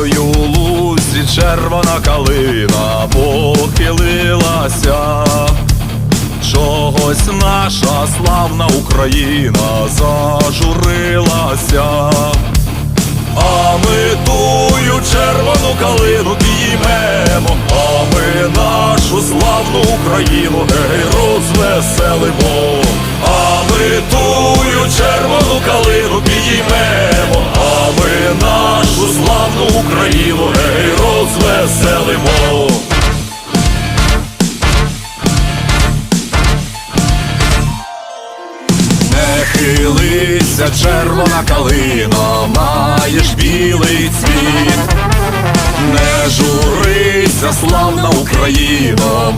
Ой, у лузі червона калина похилилася. Чогось наша славна Україна зажурилася. А ми тую червону калину підіймемо, а ми нашу славну Україну гей розвеселимо, Не хилися, червона калино, маєш білий цвіт, не журися, славна Україна,